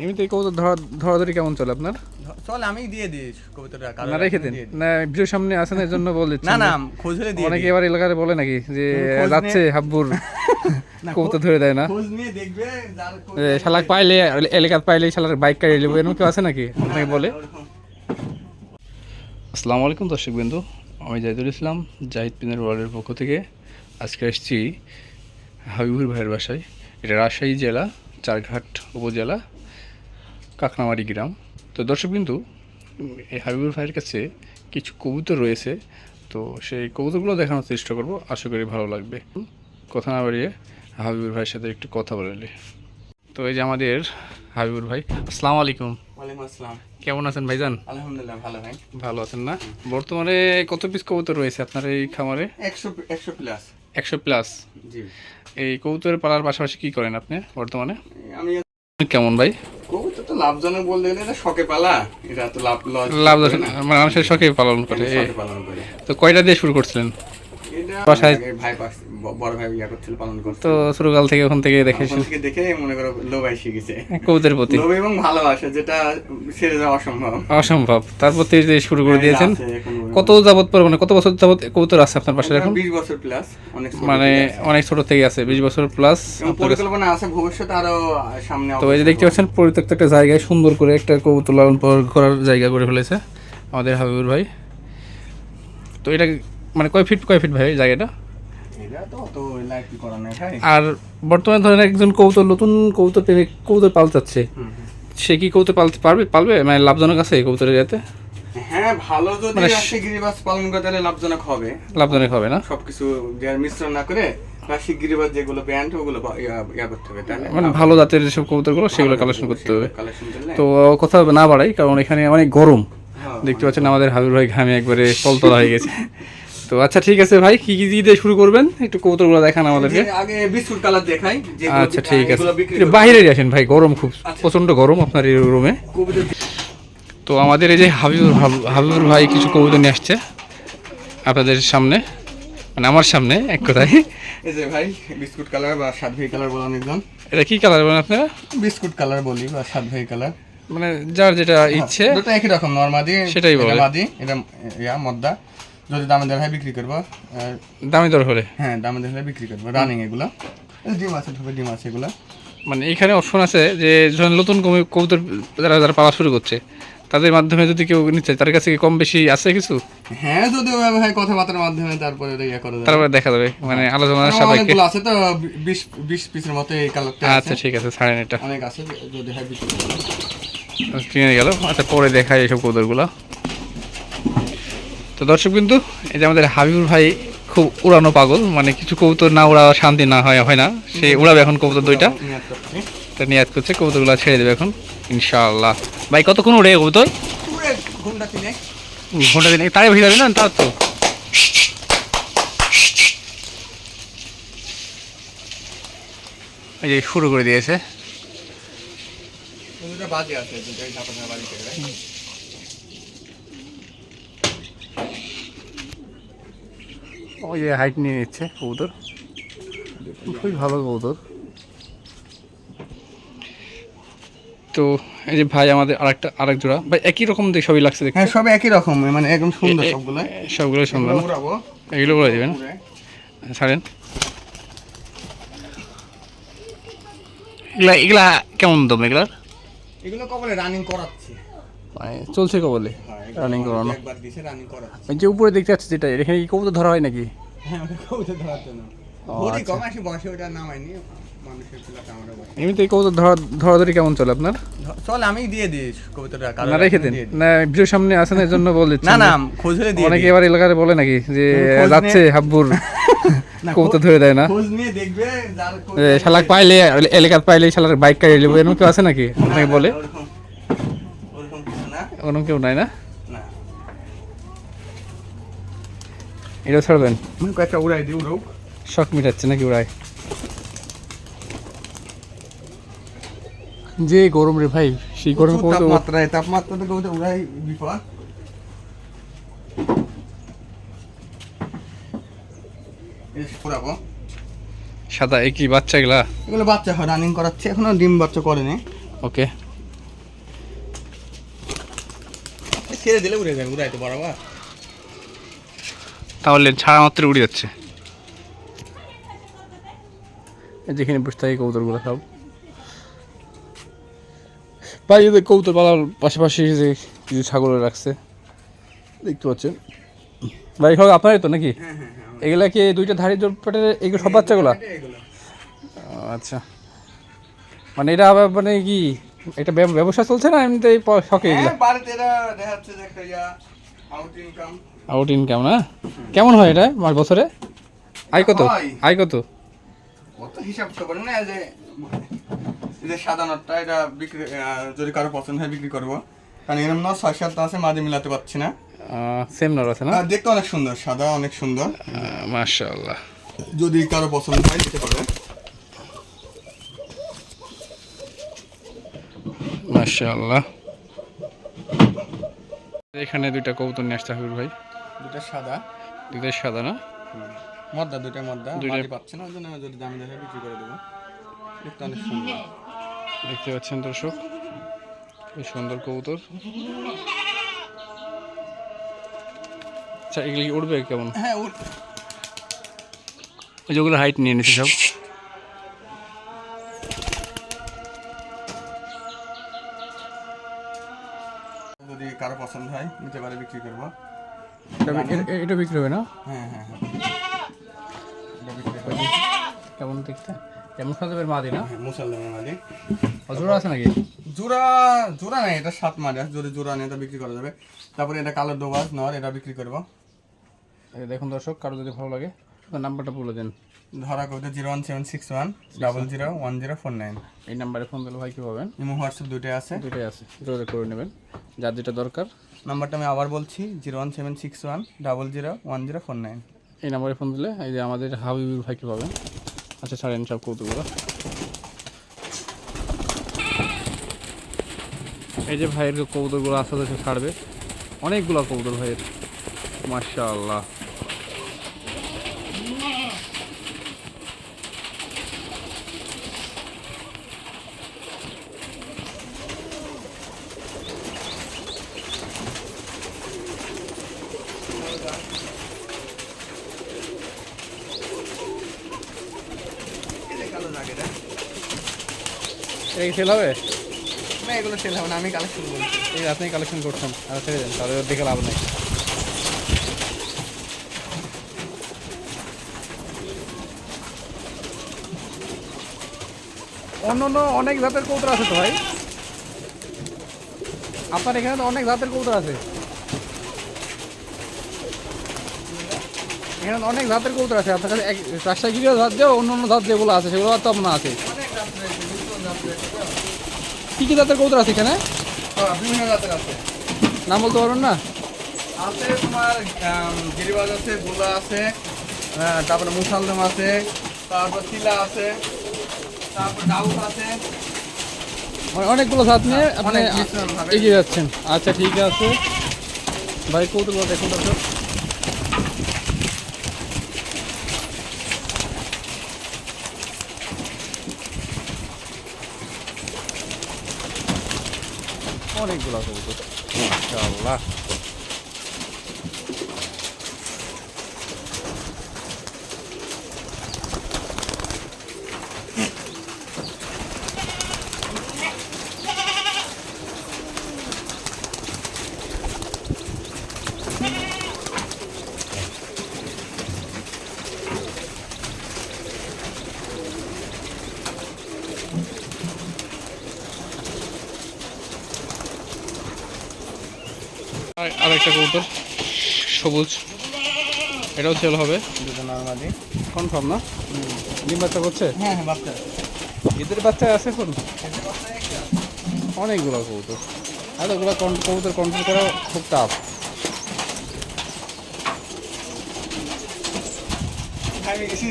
এমনিতে কবুতর ধরা ধরাধরি কেমন চলে আপনার? চল আমি দিয়ে দিই কবুতরটা কারও না রেখে দিন। না ভিডিওর সামনে আসেন এর জন্য বলে না না খোঁজ হলে দিয়ে অনেকে এবার এলাকায় বলে নাকি যে যাচ্ছে হাব্বুর কবুতর ধরে দেয় না। খোঁজ নিয়ে দেখবে যার শালাক পাইলে এলাকাত পাইলে শালার বাইক কাটিয়ে নেব এরকম কেউ আছে নাকি? আপনাকে বলে। আসসালামু আলাইকুম দর্শক বিন্দু আমি জাহিদুল ইসলাম জাহিদ পিনের ওয়ার্ল্ডের পক্ষ থেকে আজকে এসেছি হাবিবুর ভাইয়ের বাসায়। এটা রাজশাহী জেলা চারঘাট উপজেলা। কাকনামারি গ্রাম। তো দর্শক বিন্দু এই হাবিবুর ভাইয়ের কাছে কিছু কবুতর রয়েছে। তো সেই কবুতরগুলো দেখানোর চেষ্টা করব। আশা করি ভালো লাগবে। কথা না বাড়িয়ে হাবিবুর ভাইয়ের সাথে একটু কথা বলে। তো এই যে আমাদের হাবিবুর ভাই আসসালামু আলাইকুম। ওয়ালাইকুম আসসালাম। কেমন আছেন ভাইজান? আলহামদুলিল্লাহ ভালো ভাই। ভালো আছেন না? বর্তমানে কত পিস কবুতর রয়েছে আপনার এই খামারে? একশো একশো প্লাস একশো প্লাস এই কবুতরের পালার পাশাপাশি কি করেন আপনি বর্তমানে? আমি কেমন ভাই? লাভজনক বলতে গেলে এটা শখে পালা। এটা তো লাভ লস মানে মানুষের শখে পালন করে পালন করে। তো কয়টা দিয়ে শুরু করছিলেন? বাসায়- ভাই বড় ভাই ইয়া করছিল পালন করছিল। তো ছোটকাল থেকে ওখান থেকে দেখে থেকে দেখে মনে করো লোভাই শিখেছে কবুতরের প্রতি। লোভ এবং ভালোবাসা যেটা ছেড়ে যাওয়া অসম্ভব। অসম্ভব। তারপর থেকে শুরু করে দিয়েছেন। এখন কত যাবত পর মানে কত বছর যাবত কবুতর আছে আপনার পাশে এখন? বিশ বছর প্লাস অনেক মানে অনেক ছোট থেকে আছে বিশ বছর প্লাস পরিকল্পনা আছে ভবিষ্যতে আরও সামনে তো এই যে দেখতে পাচ্ছেন পরিত্যক্ত একটা জায়গায় সুন্দর করে একটা কবুতর লালন পালন করার জায়গা করে ফেলেছে আমাদের হাবিবুর ভাই। তো এটা মানে কয় ফিট কয় ফিট ভাই জায়গাটা? এটা তো অত লাইক করা নাই ভাই। আর বর্তমানে ধরেন একজন কবুতর নতুন কবুতর প্রেমিক হুম, হুম। সে কি কবুতর পালতে পারবে পালবে? মানে লাভজনক আছে এই কবুতরের যাতে হ্যাঁ ভালো যদি মানে রাশি গিরিবাস পালন করে তাহলে লাভজনক হবে। লাভজনক হবে না? সবকিছু যে মিশ্রণ না করে রাশি গিরিবাস যেগুলো প্যান্ট ওগুলো ইয়া করতে হবে তাহলে। মানে ভালো জাতের যেসব কবুতরগুলো সেগুলো কালেকশন করতে হবে। তো কথা না বাড়াই কারণ এখানে অনেক গরম। হ্যাঁ, দেখতে পাচ্ছেন আমাদের হাবিব ভাই ঘামে একবারে তলতলা হয়ে গেছে। তো আচ্ছা ঠিক আছে ভাই কি কি দিয়ে শুরু করবেন? একটু কবুতরগুলো দেখান আমাদেরকে। আগে বিস্কুট কালার দেখাই আচ্ছা ঠিক আছে। বাইরে আসেন ভাই গরম খুব প্রচণ্ড গরম আপনার এই রুমে তো আমাদের এই যে হাবিবুর হাব- হাবিবুর ভাই কিছু কবুতর নিয়ে আসছে আপনাদের সামনে মানে আমার সামনে এক কথায়। এই যে ভাই বিস্কুট কালার বা সাত ভাই কালার বলেন একজন এটা কি কালার বলেন আপনারা? বিস্কুট কালার বলি বা সাত ভাই কালার। মানে যার যেটা ইচ্ছে। দুটো একই রকম নর্মাদি সেটাই বলে। মাদি এটা ইয়া মদ্দা। যদি দামে দেওয়া হয় বিক্রি করব দামি দর হলে। হ্যাঁ দামে দেওয়া হলে বিক্রি করব রানিং এগুলো। ডিম আছে ঢোকে ডিম আছে এগুলো। মানে এখানে অপশন আছে যে ধরেন নতুন কবু- কবুতর যারা যারা পালা শুরু করছে তাদের মাধ্যমে যদি কেউ নিতে তার কাছে কি কম বেশি আছে কিছু? হ্যাঁ যদি ওইভাবে হয় কথাবার্তার মাধ্যমে তারপরে ইয়ে করা তারপরে দেখা যাবে মানে আলোচনার আমার সাপেক্ষে অনেকগুলো আছে তো বিশ বিশ পিসের মতো এই কালারটা আচ্ছা ঠিক আছে ছাড়েন এটা। অনেক আছে যদি হয়। কিনে গেল। আচ্ছা পরে দেখাই এইসব কবুতরগুলো তো দর্শক কিন্তু এই যে আমাদের হাবিবুর ভাই খুব উড়ানো পাগল মানে কিছু কবুতর না উড়া শান্তি না হয় হয় না। সে উড়াবে এখন কবুতর দুইটা। নিয়াত করছে। কবুতরগুলো ছেড়ে দেবে এখন। ইনশাআল্লাহ। ভাই কতক্ষণ উড়ে ঘুমটা কিনে ঘণ্টা দিন তাই যাবে না? তার তো। এই যে শুরু করে দিয়েছে। বাজে আছে ওই যে হাইট নিয়ে নিচ্ছে কবুতর। খুবই ভালো কবুতর। তো এই যে ভাই আমাদের আরেকটা আরেক জোড়া। ভাই একই রকম দেখে সবই লাগছে দেখতে? হ্যাঁ সব একই রকম মানে একদম সুন্দর সবগুলো সবগুলো সুন্দর এগুলো বলে দেবেন। ছাড়েন। এগুলা এগুলা কেমন দম এগুলার? এগুলো কবলে রানিং করাচ্ছি। চলছে কবলে হ্যাঁ, রানিং করানো। একবার দিছে রানিং করাচ্ছি। ওই যে উপরে দেখতে পাচ্ছি যেটা এখানে কি কবুতর ধরা হয় নাকি? হ্যাঁ কবুতর ধরার জন্য। ও, আচ্ছা। বসে ওটা নামাইনি এমনিতে কবুতর ধরাধরি কেমন চলে আপনার? চল আমি দিয়ে দিই কবুতরটা রেখে দিন। না ভিডিওর সামনে আসেন এর জন্য বলে না না খোঁজ হলে দিয়ে অনেকে এবার এলাকায় বলে নাকি যে যাচ্ছে হাব্বুর কবুতর ধরে দেয় না। খোঁজ নিয়ে দেখবে যার শালাক পাইলে এলাকাত পাইলে শালার বাইক নেব। এরকম কেউ আছে নাকি? আপনাকে বলে? ওরকম কেউ নাই না? এটা ছাড়বেন। কয়েকটা উড়াই দিই উড়াও শখ মিটাচ্ছে নাকি ওরাই যে গরম রে ভাই সেই গরম তাপমাত্রায় তাপমাত্রা তো কবিতা ওরাই বিপদ সাদা একই বাচ্চা এগুলা? এগুলো বাচ্চা হয় রানিং করাচ্ছে এখনও ডিম বাচ্চা করেনি। ওকে। ছেড়ে দিলে উড়ে যাবে উড়াই তো বরাবর। তাহলে ছাড়া মাত্র উড়ে যাচ্ছে। যেখানে বসে থাকে কবুতরগুলো সব। ভাই এই যে পালার পাশাপাশি যে কিছু ছাগল রাখছে। দেখতে পাচ্ছেন। ভাই সব আপনারই তো নাকি? হ্যাঁ হ্যাঁ হ্যাঁ এগুলা কি দুইটা ধারি জোটপাটের এগুলো সব বাচ্চাগুলো? এগুলো আচ্ছা। মানে এটা আবার মানে কি একটা ব্যবসা চলছে না এমনিতে শখে এগুলো? আউট ইনকাম না? কেমন হয় এটা মাস বছরে? আয় কত? আয় কত? হিসাব তো না যে এই যে সাদা নটটা এটা বিক্রি যদি কারও পছন্দ হয় বিক্রি করব। কারণ এরকম নট ছয় সাতটা আছে মাঝে মিলাতে পারছি না। সেম নর আছে না? দেখতে অনেক সুন্দর সাদা অনেক সুন্দর। মাশাআল্লাহ। যদি কারও পছন্দ হয় দিতে পারে মাশাআল্লাহ। এখানে দুইটা কবুতর নিয়ে আসতে হবে ভাই। দুটা সাদা। দুইটাই সাদা না? মদ্দা দুটা মদ্দা। দুইটা- পাচ্ছে না ওই জন্য যদি দামি দেখে বিক্রি করে দেবো। দেখতে অনেক সুন্দর। দেখতে পাচ্ছেন দর্শক এই সুন্দর কবুতর। আচ্ছা এগুলি কি উড়বে কেমন? হ্যাঁ ওই যেগুলো হাইট নিয়ে নিচ্ছে সব। যদি কারও পছন্দ হয় নিতে পারে বিক্রি করব। এটা বিক্রি হবে না? হ্যাঁ হ্যাঁ হ্যাঁ। এটা বিক্রি করব কেমন দেখতে? না? হ্যাঁ, অজোড়া আছে নাকি? জোড়া জোড়া নেই এটা সাত মারে জোড়া নেই এটা বিক্রি করা যাবে। তারপরে এটা কালো নর এটা বিক্রি করব। এই দেখুন দর্শক কারও যদি ভালো লাগে নাম্বারটা বলে দেন। ধরা করতে zero one seven six one double zero one zero four nine. এই নাম্বারে ফোন দিলে ভাই কি পাবেন? ইমো হোয়াটসঅ্যাপ দুটোই আছে। দুটোই আছে যোগাযোগ করে নেবেন। যার যেটা দরকার। নাম্বারটা আমি আবার বলছি zero one seven six one double zero one zero four nine. এই নাম্বারে ফোন দিলে এই যে আমাদের হাবিবুর ভাইকে পাবেন? আচ্ছা ছাড়েন সব কৌতুকগুলো। এই যে ভাইয়ের যে কবুতরগুলো আস্তে আস্তে ছাড়বে, অনেকগুলো কৌতুক ভাইয়ের। এটা কি সেল হবে? না এগুলো সেল হবে না আমি কালেকশন করি। এই আপনি কালেকশন করছেন আর ছেড়ে দেন তাহলে দেখে লাভ নেই। অন্য অন্য অনেক জাতের কৌতর আছে তো ভাই? আপনার এখানে তো অনেক জাতের কৌতর আছে। এখানে অনেক জাতের কৌতর আছে। আপনার কাছে এক- রাজশাহীগিরিও জাত দিয়ে অন্য অন্য জাত যেগুলো আছে সেগুলো তো আপনার আছে। কী কী জাতের কৌতর আছে এখানে? হ্যাঁ, বিভিন্ন জাতের আছে। নাম বলতে পারবেন না? আছে তোমার গিরিবাজ আছে গোলা আছে তারপরে মুসালদম আছে তারপর চিলা আছে তারপর ডাউক আছে। মানে অনেকগুলো জাত নিয়ে আপনি মিশ্রণ হবে। এগিয়ে যাচ্ছেন। আচ্ছা ঠিক আছে। ভাই কৌতুক দেখুন দর্শক। অনেকগুলো কৌতুক মাশাআল্লাহ। আর আরেকটা কবুতর সবুজ। এটাও সেল হবে। দুটো নর্মালি কনফার্ম না? ডিম বাচ্চা করছে? হ্যাঁ হ্যাঁ বাচ্চা। এদের বাচ্চা আছে এখন অনেকগুলো কবুতর। আর ওগুলো কবুতর কন্ট্রোল করা খুব টাফ খাই গেছি